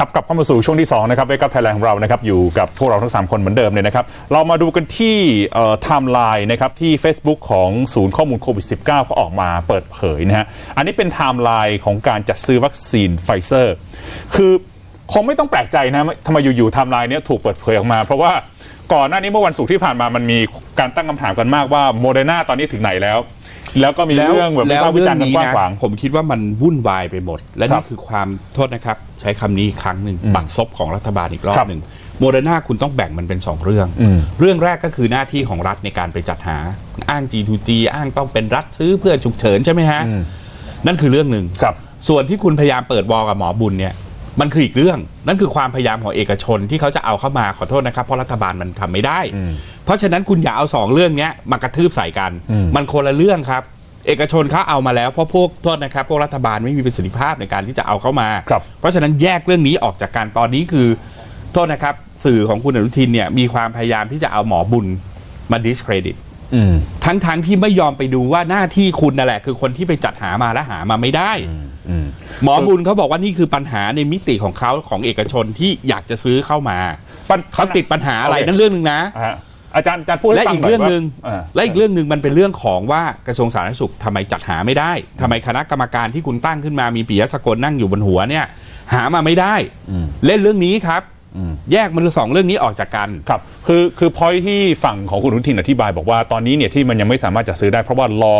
ครับกลับเข้ามาสู่ช่วงที่2นะครับเวกับไทยแลนด์ของเรานะครับอยู่กับพวกเราทั้ง 3 คนเหมือนเดิมเลยนะครับ เรามาดูกันที่ไทม์ไลน์นะครับที่ Facebook ของศูนย์ข้อมูลโควิด -19 เขาออกมาเปิดเผยนะฮะอันนี้เป็นไทม์ไลน์ของการจัดซื้อวัคซีนไฟเซอร์ คือคงไม่ต้องแปลกใจนะทำไมอยู่ๆไทม์ไลน์นี้ถูกเปิดเผยออกมา เพราะว่าก่อนหน้านี้เมื่อวันศุกร์ที่ผ่านมามันมีการตั้งคำถามกันมากว่าโมเดอร์นาตอนนี้ถึงไหนแล้ว แล้วก็มีเรื่องแบบวิพากษ์วิจารณ์กันกว้างขวางผมคิดว่ามันวุ่นวายไปหมด และครันี่บคือความโทษนะครับ ใช้คำนี้อีกครั้งหนึ่งบังซบของรัฐบาลอีกรอครับบหนึ่งโมเดอร์นาคุณต้องแบ่งมันเป็น 2 เรื่องอืมเรื่องแรกก็คือหน้าที่ของรัฐในการไปจัดหา อ้าง G2G อ้างต้องเป็นรัฐซื้อเพื่อฉุกเฉินใช่ไหมฮะ นั่นคือเรื่องหนึ่งครับส่วนที่คุณพยายามเปิดวอลกับหมอบุญเนี่ยมันคืออีกเรื่อง นั่นคือความพยายามของเอกชนที่เขาจะเอาเข้ามาขอโทษนะครับ เพราะรัฐบาลมันทำไม่ได้ เพราะฉะนั้นคุณอย่าเอาสองเรื่องเนี้ยมากระทืบใส่กัน มันคนละเรื่องครับ เอกชนเขาเอามาแล้วเพราะพวกโทษนะครับพวกรัฐบาลไม่มีประสิทธิภาพในการที่จะเอาเข้ามาครับเพราะฉะนั้นแยกเรื่องนี้ออกจากกันตอนนี้คือโทษนะครับสื่อของคุณอนุทินเนี่ยมีความพยายามที่จะเอาหมอบุญมาดิสเครดิตอืมทั้งๆทที่ไม่ยอมไปดูว่าหน้าที่คุณนั่นแหละ คือคนที่ไปจัดหามาและหามาไม่ได้อืมหมอบุญเขาบอกว่านี่คือปัญหาในมิติของเขาของเอกชนที่อยากจะซื้อเข้ามาปัญเขาติดปัญหาอะไรโอเคนั่นเรื่องหนึ่งนะ อ่าฮะอาจารย์อาจารย์พูดให้และฟังอีกหน่ยเรื่องหนึ่งว่าาและอีกเรื่องหนึ่งมันเป็นเรื่องของว่ากระทรวงสาธารณสุขทำไมจัดหาไม่ได้ทำไมคณะกรรมการที่คุณตั้งขึ้นมามีปิยะสกลนั่งอยู่บนหัวเนี่ย หามาไม่ได้ เล่นเรื่องนี้ครับ แยกมันสองเรื่องนี้ออกจากกัน ครับ คือคือพอยที่ฝั่งของคุณอนุทินอธิบายบอกว่าตอนนี้เนี่ยที่มันยังไม่สามารถจะซื้อได้เพราะว่ารอ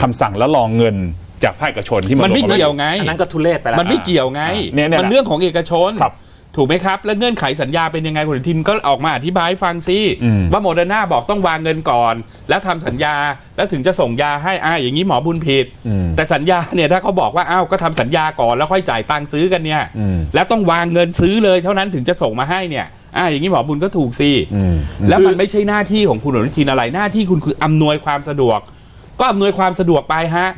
คำสั่งและรอเงินจากภาคเอกชนที่มันไม่ลงา เกี่ยวไง อันนั้นก็ทุเรศไปแล้ว มันไม่เกี่ยวไงเนี่ยเนี่ยมันเรื่องของเอกชน ครับ ถูกไหมครับ แล้วเงื่อนไขสัญญาเป็นยังไงคุณอนุทินก็ออกมาอธิบายให้ฟังสิอืมว่าโมเดอร์นาบอกต้องวางเงินก่อน แล้วทำสัญญาแล้วถึงจะส่งยาให้อ่าอย่างนี้หมอบุญผิด แต่สัญญาเนี่ยถ้าเขาบอกว่าอ้าวก็ทำสัญญาก่อนแล้วค่อยจ่ายตังค์ซื้อกันเนี่ยแล้วต้องวางเงินซื้อเลยเท่านั้นถึงจะส่งมาให้เนี่ยอ่าอย่างนี้หมอบุญก็ถูกสิอืมแล้วมันไม่ใช่หน้าที่ของคุณอนุทินอะไรหน้าที่คุณคืออำนวยความสะดวก ก็อำนวยความสะดวกไปฮะ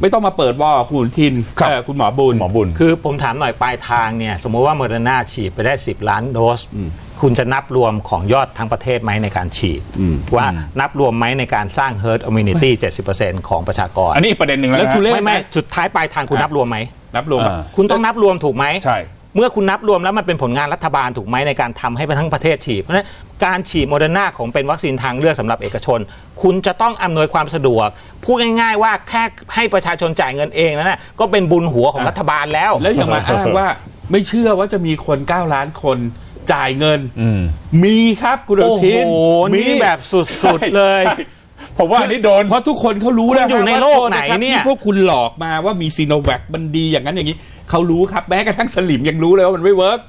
ไม่ต้องมาเปิดวอลกับคุณอนุทินครับเอ่อคุณหมอบุญหมอบุญ คือผมถามหน่อยปลายทางเนี่ย สมมุติว่าโมเดอร์นาฉีดไปได้ 10 ล้านโดส คุณจะนับรวมของยอดทั้งประเทศไหมในการฉีด ว่านับรวมไหมในการสร้าง herd immunity 70%ของประชากรอันนี้อีกประเด็นหนึ่งแล้วแล้วนะทุเรศ ไม่ไม่สุดท้ายปลายทางคุณนับรวมไหม นับรวมอ่า คุณต้องนับรวมถูกไหม ใช่ เมื่อคุณนับรวมแล้วมันเป็นผลงานรัฐบาลถูกไหมในการทำให้ทั้งประเทศฉีด เพราะฉะนั้นการฉีดโมเดอร์นาของเป็นวัคซีนทางเลือกสำหรับเอกชน คุณจะต้องอำนวยความสะดวก พูดง่ายๆว่าแค่ให้ประชาชนจ่ายเงินเองนั่นแหละก็เป็นบุญหัวของรัฐบาลแล้ว แล้วยังมาอ้างว่าไม่เชื่อว่าจะมีคน 9 ล้านคนจ่ายเงินอืมมีครับคุณอนุโอ้โหทินมีนี่แบบสุดๆเลยใช่ผมว่าอันนี้โดนเพราะทุกคนเขารู้แล้วคุณอยู่ในว่าโลกทษะครับไหนเนี่ยที่พวกคุณหลอกมาว่ามีซีโนแวคมันดีอย่างนั้นอย่างนี้ เขารู้ครับแม้กระทั่งสลิมยังรู้เลยว่ามันไม่เวิร์ก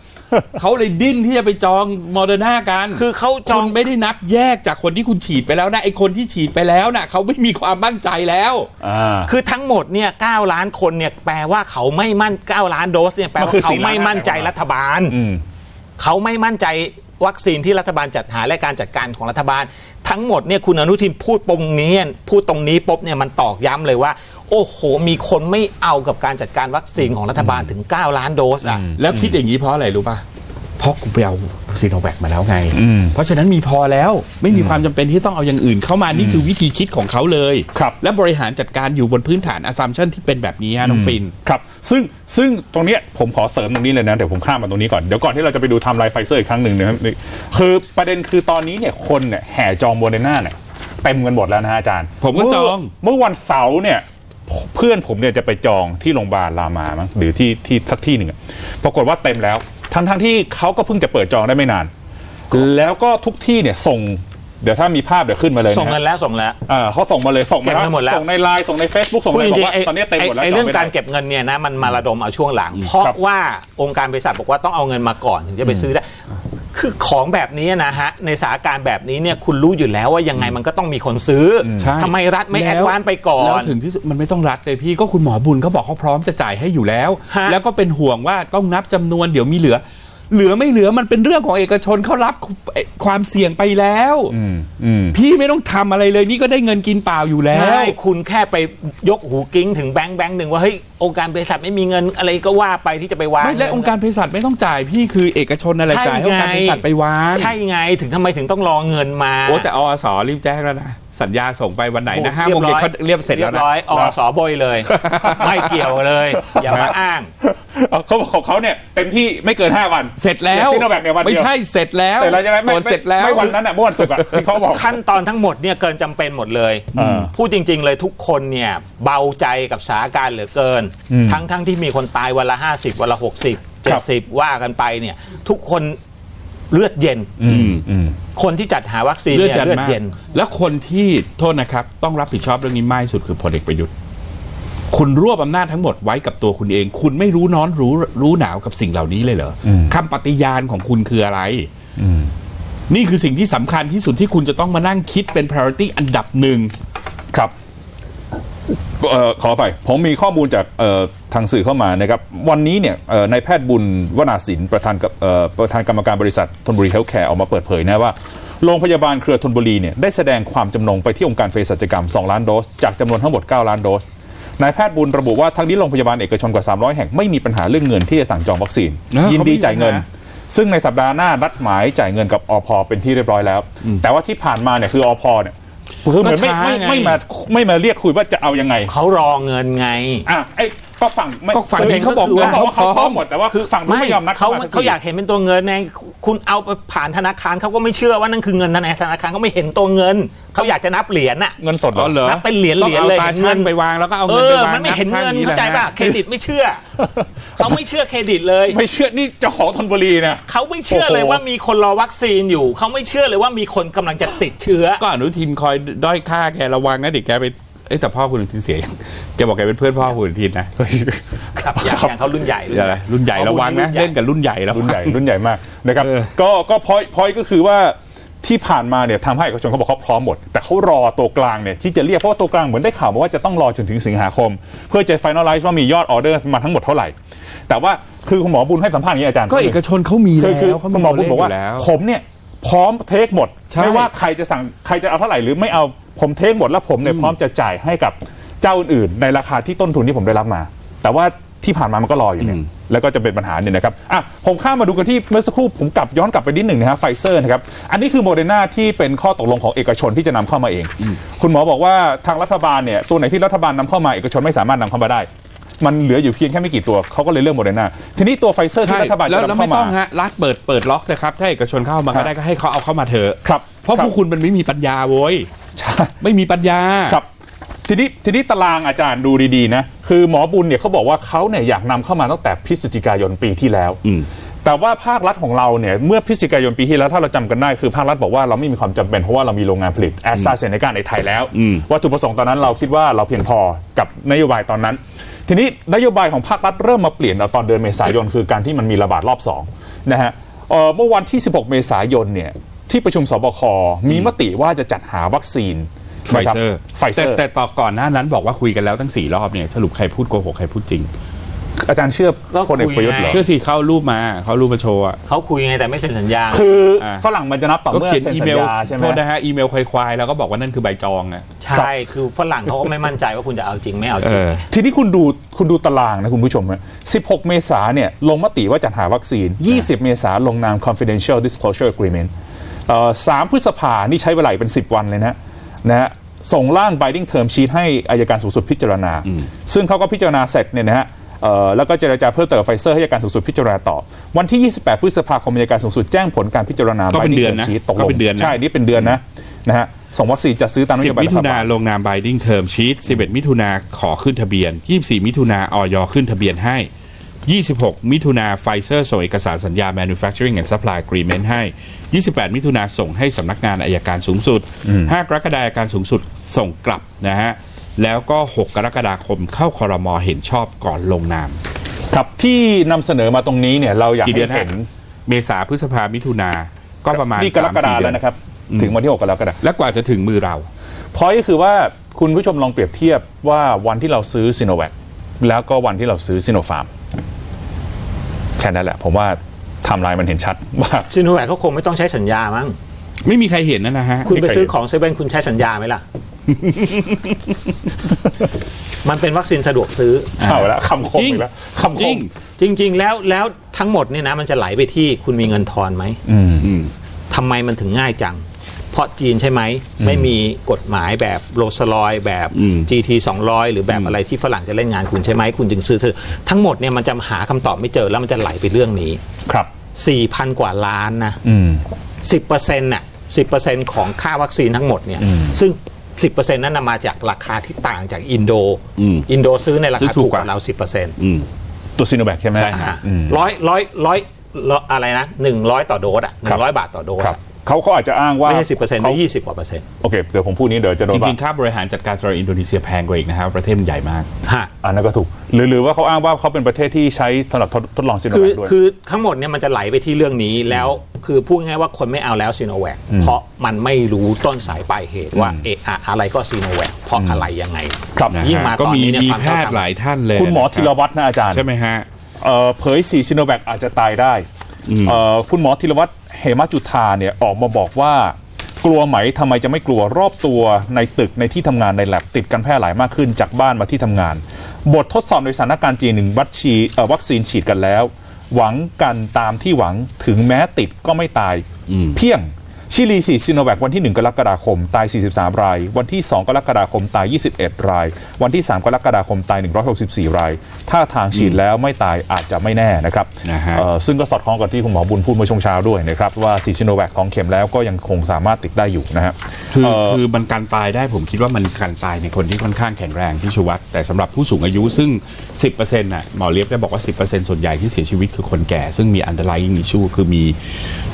เขาเลยดิ้นที่จะไปจองโมเดอร์นากัน คือเขาจองคุณไม่ได้นับแยกจากคนที่คุณฉีดไปแล้วนะไอคนที่ฉีดไปแล้วนะเขาไม่มีความมั่นใจแล้วอ่าคือทั้งหมดเนี่ย9ล้านคนเนี่ยแปลว่าเขาไม่มั่น9ล้านโดสเนี่ยแปลมันว่าคือเขา4ล้านไม่มั่นใจรัฐบาลอืมเขาไม่มั่นใจวัคซีนที่รัฐบาลจัดหาและการจัดการของรัฐบาล ทั้งหมดเนี่ยคุณอนุทินพูดตรงนี้พูดตรงนี้ปุ๊บเนี่ยมันตอกย้ำเลยว่า โอ้โห มีคนไม่เอากับการจัดการวัคซีนของรัฐบาลถึง 9 ล้านโดสอะ แล้วคิดอย่างนี้เพราะอะไรรู้ป่ะ เพราะคุณไปเอาซีโนแวคมาแล้วไง อืมเพราะฉะนั้นมีพอแล้วไม่มีความจำเป็นที่ต้องเอาอย่างอื่นเข้ามานี่คือวิธีคิดของเขาเลย ครับ และบริหารจัดการอยู่บนพื้นฐานอ s ซัมชันที่เป็นแบบนี้ฮะน้องฟิน ครับ ซึ่งซึ่งตรงเนี้ยผมขอเสริมตรงนี้เลยนะ เดี๋ยวผมข้ามมาตรงนี้ก่อน เดี๋ยวก่อนที่เราจะไปดูไทม์ไลน์ไฟเซอร์อีกครั้งหนึ่งนะครับนี่คือประเด็นคือตอนนี้เนี่ยคนเนี่ยแห่จองโมเดอร์นาเนี่ยเต็มกันหมดแล้วนะฮะอาจารย์ผมก็จอง เมื่เมื่อวันเสาร์เนี่ย เพื่อนผมเนี่ยจะไปจองที่โรงพยาบาลรามามั้งหรือที่ที่สักที่หนึ่งอะปรากฏว่าเต็มแล้วทั้งทั้งที่เขาก็เพิ่งจะเปิดจองได้ไม่นาน แล้วก็ทุกที่เนี่ยส่งเดี๋ยวถ้ามีภาพเดี๋ยวขึ้นมาเลยะฮะส่งเงินแล้วส่งแล้ว เออเขาส่งมาเลยส่งมาเก็บมาหมดแล้วส่งในไลน์ส่งใน Facebook ส่งพูดในจบอกริงว่าๆไอ้ตอนนี้เต็มหมดแล้วไอ้จเรื่องไม่ได้การเก็บเงินเนี่ยนะมันมาระดมเอาช่วงหลัง เพราะครับว่าองค์การบริษัทบอกว่าต้องเอาเงินมาก่อนถึงจะไปซื้อได้ คือของแบบนี้นะฮะ ในสถานการณ์แบบนี้เนี่ยคุณรู้อยู่แล้วว่ายังไงมันก็ต้องมีคนซื้ออใช่ทำไมรัฐไม่แอล้ดวานไปก่อแล้วนถึงที่สุดมันไม่ต้องรัดเลยพี่ก็คุณหมอบุญเขาบอกเขาพร้อมจะจ่ายให้อยู่แล้ว ฮะ แล้วก็เป็นห่วงว่าต้องนับจำนวนเดี๋ยวมีเหลือ เหลือไม่เหลือมันเป็นเรื่องของเอกชนเขารับความเสี่ยงไปแล้วอืมอืมพี่ไม่ต้องทำอะไรเลยนี่ก็ได้เงินกินเปล่าอยู่แล้วใช่คุณแค่ไปยกหูกิ้งถึงแบงค์แบงค์หนึ่งว่าเฮ้ยองค์การบริษัทไม่มีเงินอะไรก็ว่าไปที่จะไปวางไม่และองค์การเภสัชไม่ต้องจ่ายพี่คือเอกชนอะไรใช่จ่ายให้องค์การไงเภสัชไปวางใช่ไงถึงทำไมถึงต้องรอเงินมาโอ้แต่อสรีบแจ้งแล้วนะ สัญญาส่งไปวันไหนนะห้าเรีโมยงบร้เย็นอยเขาเรียบเสร็จแล้วเรียนะบร้อยอสบอยเลย ไม่เกี่ยวเลย อย่ามาอ้างเอาเขาบอกของเขาเนี่ยเต็มที่ไม่เกิน 5 วัน เสร็จแล้วซิโนแวคเนี่ยวันเดียวไม่ใช่เสร็จแล้วเสร็จแล้วใช่ไหมตรวจเสร็จแล้วไม่วันนั้นอะเมื่อวันศุกร์อะที่เขาบอกขั้นตอนทั้งหมดเนี่ยเกินจำเป็นหมดเลยอ่าพูดจริง ๆ เลยทุกคนเนี่ยเบาใจกับสถานการณ์เหลือเกินอืมทั้งทั้งที่มีคนตายวันละ 50วันละ60ครับ70 ว่ากันไปเนี่ยทุกคน เลือดเย็น อืมอืม คนที่จัดหาวัคซีนเลือดเนี่ยจัดเลือดมากเย็น แล้วคนที่โทษนะครับ ต้องรับผิดชอบเรื่องนี้มากที่สุดคือพลเอกประยุทธ์ คุณรวบอำนาจทั้งหมดไว้กับตัวคุณเอง คุณไม่รู้น้อนรู้รู้หนาวกับสิ่งเหล่านี้เลยเหรออมคำปฏิญาณของคุณคืออะไรอืมนี่คือสิ่งที่สำคัญที่สุดที่คุณจะต้องมานั่งคิดเป็น priority อันดับหนึ่งครับเอ่อ ขอไปผมมีข้อมูลจากเอ่อทางสื่อเข้ามานะครับ วันนี้เนี่ยเอ่อนายแพทย์บุญวนาสินประธานกับเอ่อประธานกรรมการบริษัทธนบุรีเฮลท์แคร์ออกมาเปิดเผยนะว่าโรงพยาบาลเครือธนบุรีเนี่ยได้แสดงความจำนงไปที่องค์การเภสัชกรรม 2 ล้านโดส จากจำนวนทั้งหมด 9 ล้านโดสนายแพทย์บุญระบุว่าทั้งนี้โรงพยาบาลเอกชนกว่า 300 แห่งไม่มีปัญหาเรื่องเงินที่จะสั่งจองวัคซีนนะยินดีเขาไม่มีจ่ายเงินปัญหซึ่งในสัปดาห์หน้านัดหมายจ่ายเงินกับอพเป็นที่เรียบร้อยแล้ว แต่ว่าที่ผ่านมาเนี่ยคืออพเนี่ย คือเหมือนไม่ไม่ไม่มาไม่มาเรียกคุยว่าจะเอายังไง เขารอเงินไงอะไอ้ ก็ฝั่งไม่ก็ฝั่งนี้เขาบอกเขาบอกว่าเขาพพร้ร้ออมมหมดแต่ว่าคือฝั่งนู้นไม่ยอมนัดเขามสัทีเขาอยากเห็นเป็นตัวเงินไงคุณเอาไปผ่านธนาคารเขาก็ไม่เชื่อว่านั่นคือเงินธนาคารธนาคารก็ไม่เห็นตัวเงิน เขาอยากจะนับเหรียญน่ะเงินสดเหรอ๋ออเหรอนับเป็นเหรียญต้องเหรียญเอาเลยตาเห็นเงิช่างนไปวางแล้วก็เอาเอเงินไปอวางมันไม่เห็นเงินบช่เข้าใจแหละป่ะฮะเครดิตไม่เชื่อ เขาไม่เชื่อเครดิตเลย ไม่เชื่อนี่เจ้าของธนบุรีเนี่ยเขาไม่เชื่อโอ้โหเลยว่ามีคนรอวัคซีนอยู่ เขาไม่เชื่อเลยว่ามีคนกำลังจะติดเชื้อ ก็อนุทินคอยด้อยค่าแกระวังนะเด็กแกไป เอ้ยแต่พ่อคุณอนุทินเสียยังแกบอกแกเป็นเพื่อนพ่อคุณอนุทินนะครับอย่างอย่างเขารุ่นใหญ่เดี๋ยวอะไรรุ่นใหญ่ระวังนะเล่นกับรุ่นใหญ่แล้ว รุ่นใหญ่รุ่นใหญ่มากนะครับเออ ก็ก็พอยพอยก็คือว่าที่ผ่านมาเนี่ยทำให้เอกชนเขาบอกเขาพร้อมหมด แต่เขารอตัวกลางเนี่ยที่จะเรียกเพราะว่าตัวกลางเหมือนได้ข่าวมาว่าจะต้องรอจนถึงสิงหาคม เพื่อจะ finalize ว่ามียอดออเดอร์มาทั้งหมดเท่าไหร่ แต่ว่าคือคุณหมอบุญให้สัมภาษณ์อย่างนี้อาจารย์ ก็เอกชนเขามีคืแล้อคือวเขาคุณหมอบุญบอกว่าตัวเลขยู่แล้ว ผมเนี่ยพร้อมเทคหมด ใช่ ไม่ว่าใครจะสั่งใครจะเอาเท่าไหร่หรือไม่เอา ผมเทคหมดแล้วผมเนี่ยพร้อมจะจ่ายให้กับเจ้าอื่นๆในราคาที่ต้นทุนที่ผมได้รับมา แต่ว่าที่ผ่านมามันก็รออยู่เนี่ยแล้วก็จะเป็นปัญหาเนี่ยนะครับอะผมข้ามมาดูกันที่เมื่อสักครู่ผมกลับย้อนกลับไปนิดหนึ่งนะฮะไฟเซอร์นะครับ อันนี้คือโมเดอร์นาที่เป็นข้อตกลงของเอกชนที่จะนำเข้ามาเอง คุณหมอบอกว่าทางรัฐบาลเนี่ยตัวไหนที่รัฐบาลนำเข้ามาเอกชนไม่สามารถนำเข้ามาได้ มันเหลืออยู่เพียงแค่ไม่กี่ตัวเขาก็เลยเลือกโมเดอร์นาทีนี้ตัวไฟเซอร์ที่ใช่รัฐบาลแล้วจะแล้วนำไม่เข้าต้มาองฮะรัฐเปิดเปิดล็อกนะครับถ้าเอกชนเข้ามาก็ได้ก็ให้เขาเอาเข้ามาเถอะครับเพราะคบพวกคุณมันไม่มีปัญญาโว้ย ใช่ไม่มีปัญญา ครับ ทีนี้ทีนี้ตารางอาจารย์ดูดีๆนะ คือหมอบุญเนี่ยเขาบอกว่าเขาเนี่ยอยากนำเข้ามาตั้งแต่พฤศจิกายนปีที่แล้ว อืม แต่ว่าภาครัฐของเราเนี่ยเมื่อพฤศจิกายนปีที่แล้วถ้าเราจำกันได้คือภาครัฐบอกว่าเราไม่มีความจำเป็นเพราะว่าเรามีโรงงานผลิตแอสตราเซเนกาในไทยแล้วอืมวัตถุประสงค์ตอนนั้นเราคิดว่าเราเพียงพอกับนโยบายตอนนั้น ทีนี้นโยบายของภาครัฐเริ่มมาเปลี่ยนเอาตอนเดือนเมษายนคือการที่มันมีระบาดรอบสองนะฮะเอ่อเมื่อวันที่ 16 เมษายนเนี่ย ที่ประชุมสบค มีมติว่าจะจัดหาวัคซีนไฟเซอร์ไฟเซอร์แต่แต่ต่อก่อนหน้านั้นบอกว่าคุยกันแล้วตั้งสี่รอบเนี่ยสรุปใครพูดโกหกใครพูดจริง อาจารย์เชื่อก็คนเอกประยุทธ์เหรอคุยไงเชื่อสิเขาเอารูปมาเขาเอารูปมาโชว์อะเขาคุยไงแต่ไม่เซ็นสัญญา คืออาฝรั่งมันจะนับต่อก็เมื่อเขียนเซ็นอีสัเมญลญาใช่ไหมโทษนะฮะอีเมลควายๆแล้วก็บอกว่านั่นคือใบจองอะใช่คือฝรั่งเขาก็ไม่มั่นใจว่าคุณจะเอาจริงไม่เอาจเอริงอทีนี้คุณดูคุณดูตารางนะคุณผู้ชมฮะ16 เมษาเนี่ยลงมติว่าจัดหาวัคซีน 20 เมษาลงนาม confidential disclosure agreement เอ่อ3พฤษภานี่ใช้เวลาอีกเป็น 10 วันเลยนะนะฮะส่งร่าง binding term sheet ให้อายการสูงสุดพิจารณา ซึ่งเขาก็พิจารณาเสร็จเนี่ยนะฮะเอ่อแล้วก็เจรจาเพิ่มเติมกับไฟเซอร์ให้อัยการสูงสุดพิจารณาต่อ วันที่ 28 พฤษภาคมอัยการสูงสุดแจ้งผลการพิจารณาก็เป็น binding เดือน term นะ sheet ตกลก็งเป็นเดือนนะใช่ นี่เป็นเดือนนะนะฮะส่งวัคซีนจัดซื้อตามนสิโยบบายมิรัฐถุบานาลลงนาม binding term sheet 11 มิถุนาขอขึ้นทะเบียน 24 มิถุนาออยขึ้นทะเบียนให้ 26 มิถุนาไฟเซอร์ส่งเอกสารสัญญา manufacturing and supply agreement ให้ 28 มิถุนาส่งให้สำนักงานอายการสูงสุด 5 กรกฎาคมอัยการสูงสุดส่งกลับนะฮะ แล้วก็ 6 กรกฎาคมเข้าคอรมอเห็นชอบก่อนลงนาม ครับที่นำเสนอมาตรงนี้เนี่ยเราอยากกี่เดืให้อนเห็นฮะเมษาพฤษภามิถุนาก็ประมาณนี่กรกฎา3-4เดืแล้อวนนะครับ ถึงวันที่ 6กรกฎาคมแล้วกว่าจะถึงมือเราพอยก็คือว่าคุณผู้ชมลองเปรียบเทียบว่าวันที่เราซื้อซีโนแวคแล้วก็วันที่เราซื้อซีโนฟาร์ม แค่นั้นแหละ ผมว่าไทม์ไลน์มันเห็นชัดว่าซิโนแวคเขาคงไม่ต้องใช้สัญญามั้งไม่มีใครเห็นนะนะฮะ คุณไปไม่เคยซื้อของเซเว่นคุณใช้สัญญาไหมล่ะ มันเป็นวัคซีนสะดวกซื้อเอาแล้วคำคมจริงอีกแล้วคำคจริมงจริงๆแล้วแล้วทั้งหมดเนี่ยนะ มันจะไหลไปที่คุณมีเงินทอนไหมอืมอืมทำไมมันถึงง่ายจังเพเพราะจีนใช่ไหม ไม่มีกฎหมายแบบโรสลอยแบบอืม GT 200 หรือแบบอะไรที่ฝรั่งจะเล่นงานคุณใช่ไหมคุณจึงซื้อทั้งหมดเนี่ยมันจะหาคำตอบไม่เจอแล้วมันจะไหลไปเรื่องนี้ครับ4,000 กว่าล้านนะอืม10%น่ะ10%ของค่าวัคซีนทั้งหมดเนี่ยอืมซึ่ง10%นั้นนะมาจากราคาที่ต่างจากอินโดอืมอินโดซื้อในราซื้คาอถูถูกกกกว่าว่าเรา10%อืมตัวซีโนแวคใช่ไหมใช่ฮะอืมร้อยร้อยร้อยร้อยอะไรนะหนึ่งร้อยต่อโดสอะหนึ่งร้อยบาทต่อโดสครับอะ เขาเขาอาจจะอ้างว่าไม่ใช่สิบเปอร์เซ็นต์เขาไม่ยี่สิบกว่าเปอร์เซ็นต์โอเคเดี๋ยวผมพูดนี้เดี๋ยวจะโดจนว่าริงๆค่าบริหารจัดการสำหรับอินโดนีเซียแพงกว่าอีกนะครับประเทศมันใหญ่มากฮะอันนั้นก็ถูกหรือหรือว่าเขาอ้างว่าเขาเป็นประเทศที่ใช้สำหรับทดทดลองซีโนคืแวอคด้วยคือทั้งหมดเนี่ยมันจะไหลไปที่เรื่องนี้แล้วคือพูดง่ายๆว่าคนไม่เอาแล้วซีโนแวคเพราะมันไม่รู้ต้นสายปลายเหตุว่าเอะอะอะไรก็ซีโนแวคเพราะอะไรยังไงครับนะฮะยิ่งมาก็ตอนมีนี้เนี่ยมีความแพเท่าทกัย์นหลายท่านเลยคุณหมอนะธีรวัตรนะอาจารย์ใช่ไหมฮะเอ่อเผยสีซิโนแวคอาจจะตายได้อืม เอ่อคุณหมอธีรวัตรเหมจุธาเนี่ยออกมาบอกว่า กลัวไหมทำไมจะไม่กลัวรอบตัวในตึกในที่ทำงานในแลบติดกันแพร่หลายมากขึ้นจากบ้านมาที่ทำงาน บททดสอบในสถานการณ์จีนหนึ่งวัคซีนเอ่อวัคซีนฉีดกันแล้ว หวังกันตามที่หวังถึงแม้ติดก็ไม่ตายอืมเพียง ชิลีฉีดซิโนแวควันที่ 1 กรกฎาคม ตาย 43 ราย วันที่ 2 กรกฎาคม ตาย 21 ราย วันที่ 3 กรกฎาคม ตาย 164 ราย ถ้าทางฉีดแล้วไม่ตายอาจจะไม่แน่นะครับนะฮะเอ่อซึ่งก็สอดคล้องกับที่คุณหมอบุญพูดเมื่อช่วงเช้าด้วยนะครับ ว่าฉีดซิโนแวคของเข็มแล้วก็ยังคงสามารถติดได้อยู่นะฮะคือเอ่อคือมันการตายได้ผมคิดว่ามันการตายในคนที่ค่อนข้างแข็งแรงที่ชูวัตแต่สำหรับผู้สูงอายุซึ่ง 10%น่ะหมอเลียบจะบอกว่า 10%ส่วนใหญ่ที่เสียชีวิตคือคนแก่ ซึ่งมี underlying issue คือมี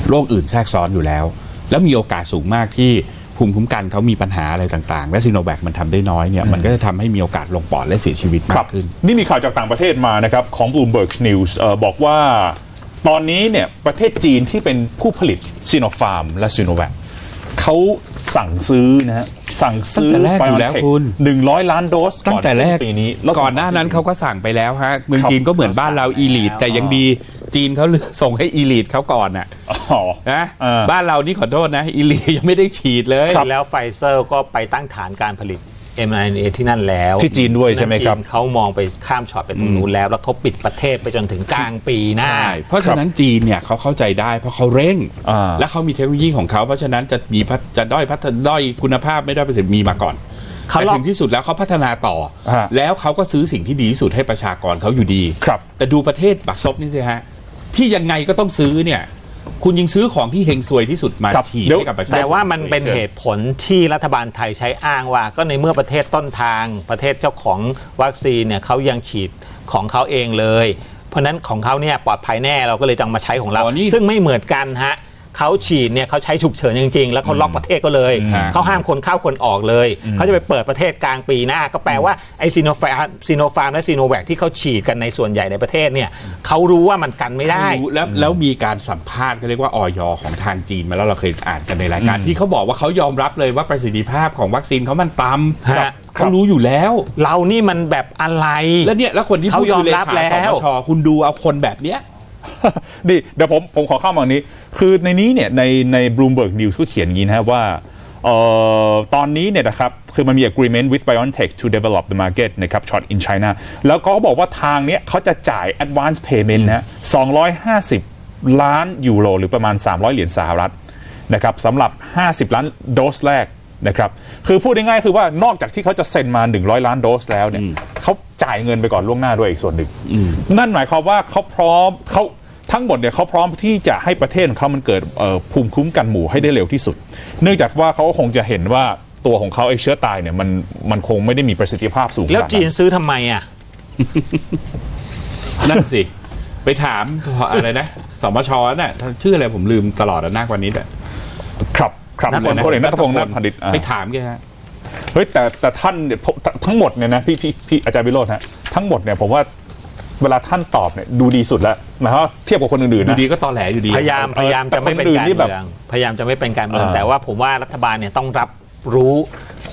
โรคอื่นแทรกซ้อนอยู่แล้ว แล้วมีโอกาสสูงมากที่ภูมิคุ้มกันเขามีปัญหาอะไรต่างๆ และซีโนแวคมันทำได้น้อยเนี่ยมันก็จะทำให้มีโอกาสลงปอดและเสียชีวิตคมารักบขึ้น นี่มีข่าวจากต่างประเทศมานะครับของ Bloomberg News เอ่อบอกว่าตอนนี้เนี่ยประเทศจีนที่เป็นผู้ผลิตซีโนฟาร์มและซีโนแวคเขาสั่งซื้อนะฮะ สั่งซื้อตั้งแต่แรกอยู่แล้ว BioNTech คุณหนึ่งร้อยล้านโดสตั้งแต่แรกอนสิ้นปีนี้แล้วก่อนหน้านั้นเขาก็สั่งไปแล้วฮะเมืองครับจีนก็เหมือนบ้านเราอีลีดแต่ยังดีจีนเขาส่งให้อีลีดเขาก่อนน่ะอ๋อนะอ่าบ้านเรานี่ขอโทษนะอีลีดยังไม่ได้ฉีดเลยแล้วไฟเซอร์ก็ไปตั้งฐานการผลิต mRNA ที่นั่นแล้วที่จีนด้วยใช่ไหมครับจีนเขามองไปข้ามช็อตไปตรงนู้นแล้ว แล้วเขาปิดประเทศไปจนถึงกลางปีหน้าใช่เพราะฉะนั้นจีนเนี่ยเขาเข้าใจได้เพราะเขาเร่งอ่าและเขามีเทคโนโลยีของเขา เพราะฉะนั้นจะมีพัฒจะด้อยพัฒด้อยคุณภาพไม่ได้ประสิทธิ์มีมาก่อนเขาแต่ลองถึงที่สุดแล้วเขาพัฒนาต่อฮะแล้วเขาก็ซื้อสิ่งที่ดีที่สุดให้ประชากรเขาอยู่ดีครับ แต่ดูประเทศบักซบนี่สิฮะที่ยังไงก็ต้องซื้อเนี่ย คุณยังซื้อของที่เฮงซวยที่สุดมาครับฉีดเดี๋ยว ให้กับประชาชนแต่ว่ามันเป็นเหตุผลที่รัฐบาลไทยใช้อ้างว่า ก็ในเมื่อประเทศต้นทาง ประเทศเจ้าของวัคซีนเนี่ยเขายังฉีดของเขาเองเลย เพราะฉะนั้นของเขาเนี่ยปลอดภัยแน่เราก็เลยต้องมาใช้ของเรา อ๋อนี่ ซึ่งไม่เหมือนกันฮะ เขาฉีดเนี่ยเขาใช้ฉุกเฉินจริง ๆ แล้วเขาล็อกประเทศก็เลยอืมเขาห้ามคนเข้าคนออกเลยเขาจะไปเปิดประเทศกลางปีหน้า ก็แปลว่าไอซีโนฟาร์ซีโนฟาร์มและซีโนแวคที่เขาฉีดกันในส่วนใหญ่ในประเทศเนี่ยเขารู้ว่ามันกันไม่ได้รู้แล้วแล้วมีการสัมภาษณ์ก็เรียกว่าออยของทางจีนมาแล้วเราเคยอ่านกันในรายการที่เขาบอกว่าเขายอมรับเลยว่าประสิทธิภาพของวัคซีนเขามันต่ำฮะเขารู้อยู่แล้ว เรานี่มันแบบอะไร แล้วเนี่ยแล้วคนที่เขาพูดยอมคืเลรับขาแล้วสมชคุณดูเอาคนแบบเนี้ยดีเดี๋ยวผมผมขอเข้ามาตรงนี้ คือในนี้เนี่ยในใน Bloomberg News ก็เขียนอย่างนี้นะครับว่าเอ่อตอนนี้เนี่ยนะครับ คือมันมี agreement with BioNTech to develop the market นะครับ shot in China แล้วก็เขาบอกว่าทางเนี้ยเขาจะจ่าย advance payment นะ250 ล้านยูโร หรือประมาณ 300 เหรียญสหรัฐนะครับสำหรับ 50 ล้านโดสแรกนะครับ คือพูดง่ายๆคือว่านอกจากที่เขาจะเซ็นมา 100 ล้านโดสแล้วเนี่ยเขาจ่ายเงินไปก่อนล่วงหน้าด้วยอีกส่วนหนึ่ง นั่นหมายความว่าเขาพร้อมเขา ทั้งหมดเนี่ยเขาพร้อมที่จะให้ประเทศของเขามันเกิดเอ่อภูมิคุ้มกันหมู่ให้ได้เร็วที่สุด เนื่องจากว่าเขาก็คงจะเห็นว่าตัวของเขาไอ้เชื้อตายเนี่ยมันมันคงไม่ได้มีประสิทธิภาพสูงแล้วขนาดจีนซื้อทำไมอะนั่นสิ ไปถามอะไรนะสมชน่ะชื่ออะไรผมลืมตลอดอะหน้ากว่านี้แหละครับครับนัทพลพลเอกนัทพงศ์นาถพดิษฐ์อ่าไปถามแกฮะเฮ้ยแต่แต่ท่านเนี่ยผมทั้งหมดเนี่ยนะพี่พี่พี่อาจารย์วิโรธฮะทั้งหมดเนี่ยผมว่า เวลาท่านตอบเนี่ยดูดีสุดแล้วหมายความว่าเทียบกับคนอื่นๆดูนะ ดีก็ตอแหลอยู่ดี พยายามเออพยายามจะไม่เป็นแต่คนอื่นการนี่แบบเมืองพยายามจะไม่เป็นการเมืองอ่า แต่ว่าผมว่ารัฐบาลเนี่ยต้องรับรู้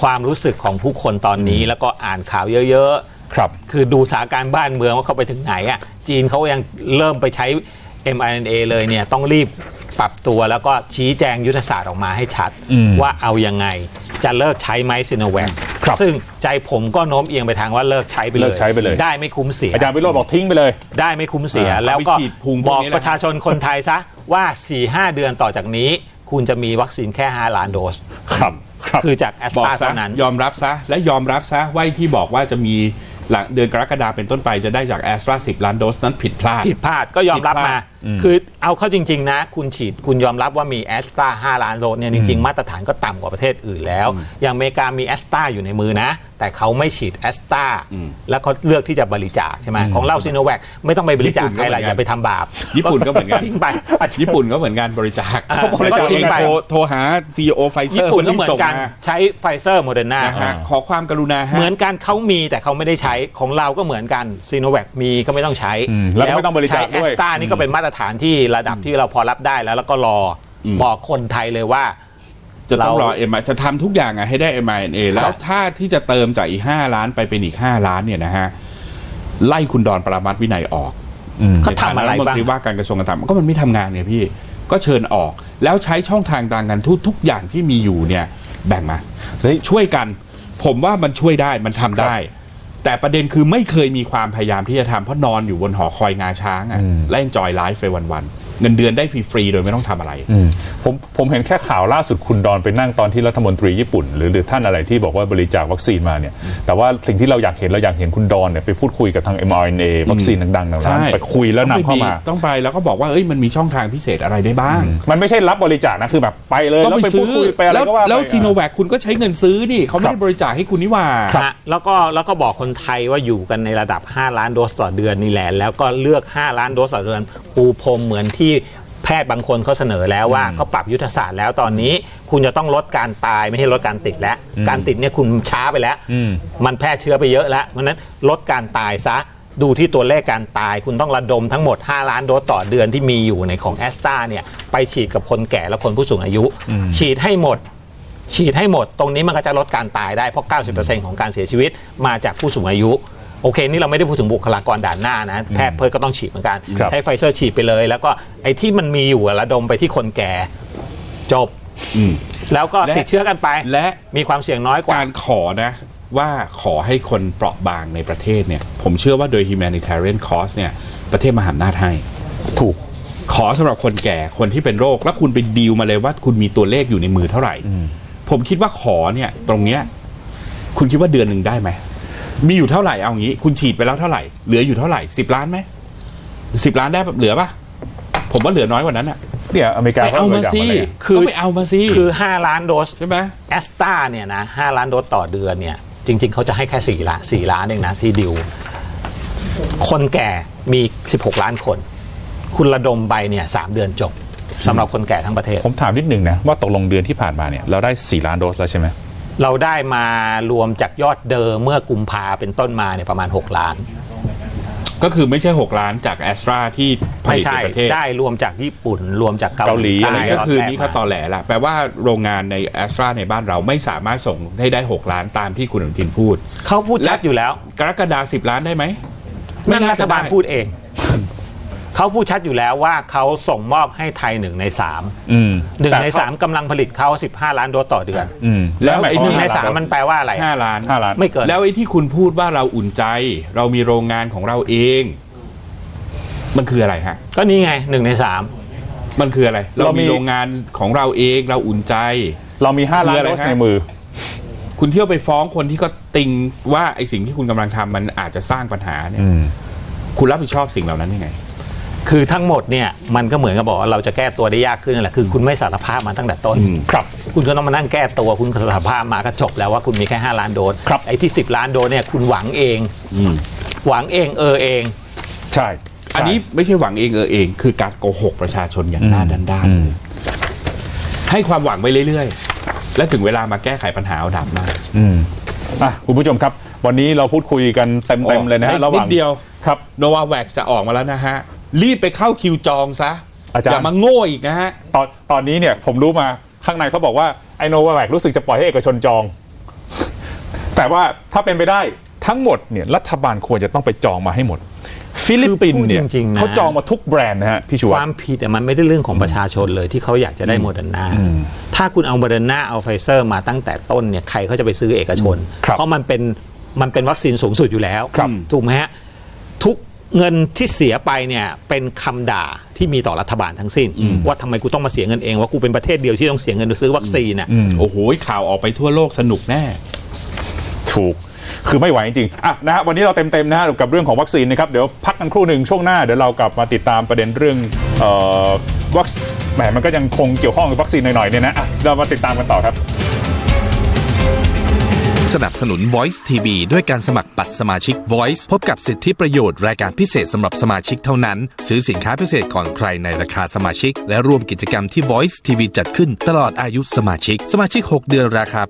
ความรู้สึกของผู้คนตอนนี้ แล้วก็อ่านข่าวเยอะครับๆคือดูสถานการณ์บ้านเมืองว่าเขาไปถึงไหนอะจีนเขายังเริ่มไปใช้ mRNA เลยเนี่ยต้องรีบปรับตัวแล้วก็ชี้แจงยุทธศาสตร์ออกมาให้ชัด อืมว่าเอายังไง จะเลิกใช้ไหมซิโนแวคครับซึ่งใจผมก็โน้มเอียงไปทางว่าเลิกใช้ไปเลยเลิกใช้ไปเลย ได้ไม่คุ้มเสียอาจารย์วิโรธบอกทิ้งไปเลย ได้ไม่คุ้มเสีย อ่าแล้วก็เอาไปฉีดพุงพวกบอกนี้แหละประชาชนคนไทยซะว่า 4 5 เดือนต่อจากนี้ คุณจะมีวัคซีนแค่ 5 ล้านโดสครับครับ คือจากแอสบอตกราซะเท่านั้น ยอมรับซะ และยอมรับซะว่าที่บอกว่าจะมีหลังเดือนกรกฎาเป็นต้นไปจะได้จากแอสตราสิล้านโดสนั้นผิดพลาด ผิดพลาดก็ยอมรับผิดพมาลาดคือเอาเข้าจริง ๆ นะ คุณฉีดคุณยอมรับว่ามีแอสตรา5ล้านโดสเนี่ยจริง ๆ มาตรฐานก็ต่ำกว่าประเทศอื่นแล้ว อย่างอเมริกามีแอสตราอยู่ในมือนะ แต่เขาไม่ฉีดแอสตราแล้วเขาเลือกที่จะบริจาคใช่ไหมของเราซีโนแวคไม่ต้องไปบริจาคใครหรอกอย่าไปทำบาปญี่ปุ่นก็เหมือนกัน ทิ้งไป ญี่ปุ่นก็เหมือนกันบริจาคอ่าบริจาคก็ทิ้งไป โทรโทรหาซีโอไฟเซอญี่ร์ปุ่นก็เหมือนกันคที่ส่งใช้ไฟเซอร์โมเดอร์นาานะฮะขอความกรุณาฮะ เหมือนกันเขามีแต่เขาไม่ได้ใช้ของเราก็เหมือนกันซีโนแวคมีก็ไม่ต้องใช้อืมแล้วก็ไม่ต้องบริจาคใช้ด้แอวยสตรานี่ก็เป็นมาตรฐานที่ระดับที่เราพอรับได้แล้วแล้วก็รออม บอกคนไทยเลยว่า จะต้องรอเราเอ็มจะทำทุกอย่างอะให้ได้ mRNA แล้วถ้าที่จะเติมจากอีก 5 ล้านไปเป็นอีก 5 ล้านเนี่ยนะฮะ ไล่คุณดอนปรามัตถ์วินัยออกอืมเขาทำอะไรในฐนบ้างฐมนตรีว่าการกระทรวงการต่างก็มันไม่ทำงานเนี่ยพี่ ก็เชิญออก แล้วใช้ช่องทางต่างกันทุกทุกอย่างที่มีอยู่เนี่ย แบ่งมา เฮ้ย ช่วยกัน ผมว่ามันช่วยได้มันทำได้ แต่ประเด็นคือไม่เคยมีความพยายามที่จะทำเพราะนอนอยู่บนหอคอยงาช้างอะอืมและเอนจอยไลฟ์ไปวันๆ เงินเดือนได้ฟรีๆโดยไม่ต้องทำอะไรอืมผมผมเห็นแค่ข่าวล่าสุดคุณดอนไปนั่งตอนที่รัฐมนตรีญี่ปุ่น หรือหรือท่านอะไรที่บอกว่าบริจาควัคซีนมาเนี่ยแต่ว่าสิ่งที่เราอยากเห็นเราอยากเห็นคุณดอนเนี่ยไปพูดคุยกับทาง mRNA วัคซีนดังๆเหล่านั้นไปคุยแล้วนำเข้ามาต้องไปแล้วก็บอกว่าเอ้ยมันมีช่องทางพิเศษอะไรได้บ้าง มันไม่ใช่รับบริจาคนะคือแบบไปเลยก็แล้วไปไปพูซื้ดอคุยไปอะไรแล้วก็ว่าไปแล้วซีโนแวคคุณก็ใช้เงินซื้อนี่เขาไม่ครัได้บบริจาคให้คุณนี่หว่าฮะแล้วก็แล้วก็บอกคนไทยว่าอยู่กันในระดับ 5 ล้านโดสต่อเดือนนี่แหละแล้วก็เลือก 5 ล้านโดสต่อเดือนปูพรมเหมือนที่แพทย์บางคนเขาเสนอแล้วว่าเขาปรับยุทธศาสตร์แล้วตอนนี้คุณจะต้องลดการตายไม่ใช่ลดการติดแล้ว การติดเนี่ยคุณช้าไปแล้วอืมมันแพร่เชื้อไปเยอะแล้วเพราะฉะนั้นลดการตายซะดูที่ตัวเลขการตาย คุณต้องระดมทั้งหมด 5 ล้านโดสต่อเดือนที่มีอยู่ในของแอสตราเนี่ยไปฉีดกับคนแก่และคนผู้สูงอายุ ฉีดให้หมด ฉีดให้หมด ตรงนี้มันก็จะลดการตายได้เพราะ 90%ของการเสียชีวิตมาจากผู้สูงอายุ โอเค นี่เราไม่ได้พูดถึงบุคลากรด่านหน้านะ แพทย์เพิร์ก็ต้องฉีดเหมือนกัน ครับ ใช้ไฟเซอร์ฉีดไปเลย แล้วก็ไอ้ที่มันมีอยู่อะระดมไปที่คนแก่จบ อืม แล้วก็และติดเชื้อกันไปและ มีความเสี่ยงน้อยกว่า การขอนะว่าขอให้คนเปราะบางในประเทศเนี่ย ผมเชื่อว่าโดย humanitarian cause เนี่ย ประเทศมหาอำนาจให้ ถูก ขอสำหรับคนแก่คนที่เป็นโรค แล้วคุณไปดีลมาเลยว่าคุณมีตัวเลขอยู่ในมือเท่าไหร่ ผมคิดว่าขอเนี่ย ตรงเนี้ย คุณคิดว่าเดือนหนึ่งได้ไหม มีอยู่เท่าไหร่เอางี้ คุณฉีดไปแล้วเท่าไหร่ เหลืออยู่เท่าไหร่สิบล้านไหมสิบล้านได้ปะเหลือปะผมว่าเหลือน้อยกว่านั้นอะเนี่ยอเมริกาไปเอามาบริจคสิเลยคือก็ไปเอามาสิคือ 5 ล้านโดสใช่ไหมแอสตราเนี่ยนะ5ล้านโดสต่อเดือนเนี่ย จริง ๆเขาจะให้แค่4ล้าน4ล้านเองนะที่ดิว คนแก่มี 16 ล้านคน คุณระดมไปเนี่ยสามเดือนจบสำหรับคนแก่ทั้งประเทศ ผมถามนิดนึงนะว่าตกลงเดือนที่ผ่านมาเนี่ยเราได้ 4 ล้านโดสแล้วใช่ไหม เราได้มารวมจากยอดเดิมเมื่อกุมภาเป็นต้นมาเนี่ยประมาณ 6 ล้าน ก็คือไม่ใช่ 6 ล้านจากแอสตราที่ผไม่ลิตใช่ในประเทศได้รวมจากญี่ปุ่น รวมจากเกาเกาหหลีลีอะไรใต้ก็คือรบแรนี่เขามาตอแหลละแปลว่าโรงงานในแอสตราในบ้านเราไม่สามารถส่งให้ได้ 6 ล้านตามที่คุณอนุทินพูด เขาพูดชัดอยู่แล้ว กรกฎาสิบล้านได้ไหมนั่นไม่รัน่าฐจะบาลได้พูดเอง เขาพูดชัดอยู่แล้วว่าเขาส่งมอบให้ไทยหนึ่งในสามอืม หนึ่งแต่ในสามกำลังผลิตเขา 15 ล้านโดสต่อเดือน อืมแล้วไอ้หนึ่งในห้สามล้มันแปลว่าอะไร ห้าล้านห้าล้าน ไม่เกิน แล้วไอ้ที่คุณพูดว่าเราอุ่นใจ เรามีโรงงานของเราเอง มันคืออะไรฮะ ก็นี่ไงหนึ่งในสาม มันคืออะไร เราเรามี มีโรงงานของเราเองเราอุ่นใจ เรามี5ล้านคืออะไรโดสฮะ ในมือ คุณเที่ยวไปฟ้องคนที่ก็ติงว่าไอ้สิ่งที่คุณกำลังทำมันอาจจะสร้างปัญหาเนี่ย อืม คุณรับผิดชอบสิ่งเหล่านั้นยังไง คือทั้งหมดเนี่ยมันก็เหมือนกับบอกว่าเราจะแก้ตัวได้ยากขึ้นนั่นแหละคือคุณไม่สารภาพมาตั้งแต่ต้นอืมครับ คุณก็ต้องมานั่งแก้ตัวคุณสารภาพมาก็จบแล้วว่าคุณมีแค่ 5 ล้านโดสครับ ไอ้ที่ 10 ล้านโดสเนี่ยคุณหวังเองอืมหวังเองเออเอง ใช่อันนี้ไม่ใช่หวังเองเออเอง คือการโกหกประชาชนอย่างหน้าด้านอืมๆให้ความหวังไปเรื่อยๆ และถึงเวลามาแก้ไขปัญหาเอาดับหน้า อืมอะคุณผู้ชมครับ วันนี้เราพูดคุยกันเต็มๆเลยนะฮะได้ระหว่างนิดเดียว ครับ โนวาแว็กจะออกมาแล้วนะฮะ รีบไปเข้าคิวจองซะอาจารย์ อย่ามาโง่อีกนะฮะ ตอนตอนนี้เนี่ยผมรู้มาข้างในเขาบอกว่าไอโนวาแวกรู้สึกจะปล่อยให้เอกชนจอง แต่ว่าถ้าเป็นไปได้ทั้งหมดเนี่ยรัฐบาลควรจะต้องไปจองมาให้หมด ฟิลิปปินส์เนี่ยคือพูดจริงๆนะ เขาจองมาทุกแบรนด์นะฮะพี่ชูควัฒวามน์ผิดอะมันไม่ได้เรื่องของประชาชนเลยที่เขาอยากจะได้โมเดอร์นาอืมถ้าคุณเอาโมเดอร์นาเอาไฟเซอร์มาตั้งแต่ต้นเนี่ยใครเขาจะไปซื้อเอกชน ครับเพราะมันเป็นมันเป็นวัคซีนสูงสุดอยู่แล้ว ครับถูกไหมฮะทุก เงินที่เสียไปเนี่ยเป็นคำด่าที่มีต่อรัฐบาลทั้งสิ้น ว่าทำไมกูต้องมาเสียเงินเองว่ากูเป็นประเทศเดียวที่ต้องเสียเงินซื้อวัคซีนน่ะโอ้โหข่าวออกไปทั่วโลกสนุกแน่ ถูกคือไม่ไหวจริงๆอะนะฮะวันนี้เราเต็มๆนะฮะกับเรื่องของวัคซีนนะครับ เดี๋ยวพักกันครู่หนึ่งช่วงหน้าเดี๋ยวเรากลับมาติดตามประเด็นเรื่องเอ่อวัคซแหมมันก็ยังคงเกี่ยวข้องกับวัคซีนหน่อยๆเนี่ยนะอะเรามาติดตามกันต่อครับ สนับสนุน Voice TV ด้วยการสมัครบัตรสมาชิก Voice พบกับสิทธิประโยชน์รายการพิเศษสำหรับสมาชิกเท่านั้น ซื้อสินค้าพิเศษก่อนใครในราคาสมาชิก และร่วมกิจกรรมที่ Voice TV จัดขึ้นตลอดอายุสมาชิก สมาชิก 6 เดือนราคา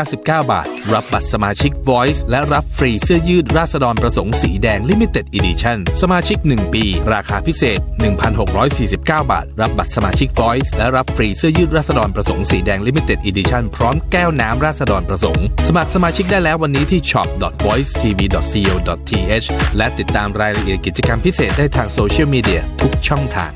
899 บาท รับบัตรสมาชิก Voice และรับฟรีเสื้อยืดราษฎรประสงค์สีแดง Limited Edition สมาชิก 1 ปี ราคาพิเศษ 1,649 บาท รับบัตรสมาชิก Voice และรับฟรีเสื้อยืดราษฎรประสงค์สีแดง Limited Edition พร้อมแก้วน้ำราษฎรประสงค์ สมัครสมาาชิกได้แล้ววันนี้ที่ shop.voicetv.co.th และติดตามรายละเอียดกิจกรรมพิเศษได้ทางโซเชียลมีเดียทุกช่องทาง